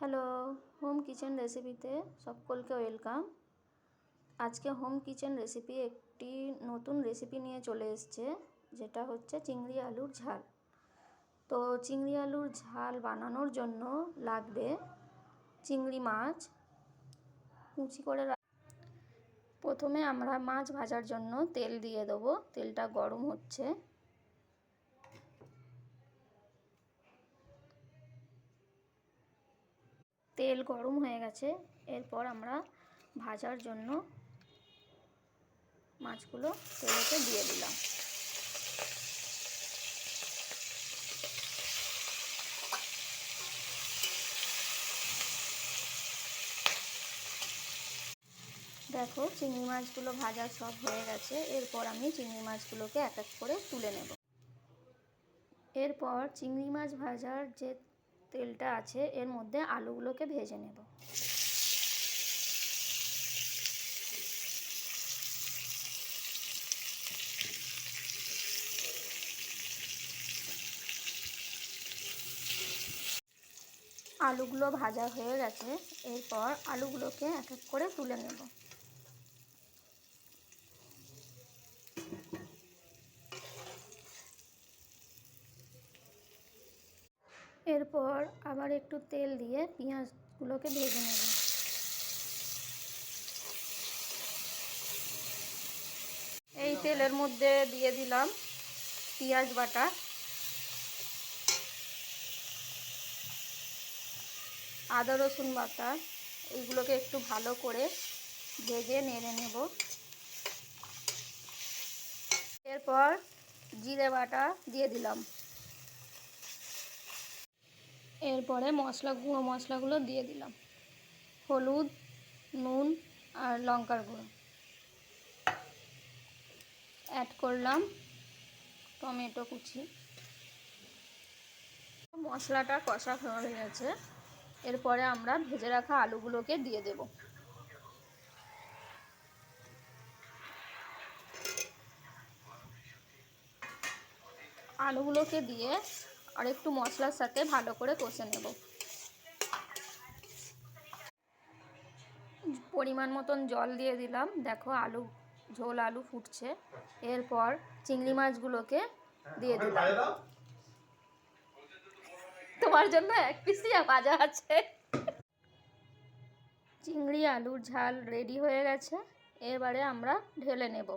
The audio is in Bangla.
হ্যালো, হোম কিচেন রেসিপিতে সকলকে ওয়েলকাম। আজকে হোম কিচেন রেসিপি একটি নতুন রেসিপি নিয়ে চলে এসছে, যেটা হচ্ছে চিংড়ি আলুর ঝাল। তো চিংড়ি আলুর ঝাল বানানোর জন্য লাগবে চিংড়ি মাছ। কুচি করে প্রথমে আমরা মাছ ভাজার জন্য তেল দিয়ে দেবো, তেলটা গরম হচ্ছে। তেল গরম হয়ে গেছে। এরপর আমরা ভাজার জন্য মাছগুলো তেলেতে দিয়ে দিলাম। দেখো চিংড়ি মাছগুলো ভাজা সব হয়ে গেছে। এরপর আমি চিংড়ি মাছগুলোকে এক এক করে তুলে নেব। এরপর চিংড়ি মাছ ভাজার যে তেলটা আছে, এর মধ্যে আলুগুলোকে ভেজে নেব। আলুগুলো ভাজা হয়ে গেছে, এরপর আলুগুলোকে এক এক করে তুলে নেব। এরপর আবার একটু তেল দিয়ে পেঁয়াজগুলোকে ভেজে নেব। এই তেলের মধ্যে দিয়ে দিলাম পেঁয়াজ বাটা। আদা রসুন বাটা এইগুলোকে একটু ভালো করে ভেজে নেড়ে নেব। এরপর জিরে বাটা দিয়ে দিলাম। এরপরে মশলা, গুঁড়ো মশলাগুলো দিয়ে দিলাম। হলুদ, নুন আর লঙ্কার গুঁড়ো। অ্যাড করলাম টমেটো কুচি। মশলাটা কষা হয়ে গেছে। এরপরে আমরা ভেজে রাখা আলুগুলোকে দিয়ে দেব। আলুগুলোকে দিয়ে আর একটু মশলার সাথে ভালো করে কষে নেব। পরিমাণ মতন জল দিয়ে দিলাম। দেখো আলু, ঝোল আলু ফুটছে। এরপর চিংড়ি মাছগুলোকে দিয়ে দিলাম। তোমার জন্য এক পিসই ভাজা আছে। চিংড়ি আলুর ঝাল রেডি হয়ে গেছে। এবারে আমরা ঢেলে নেব।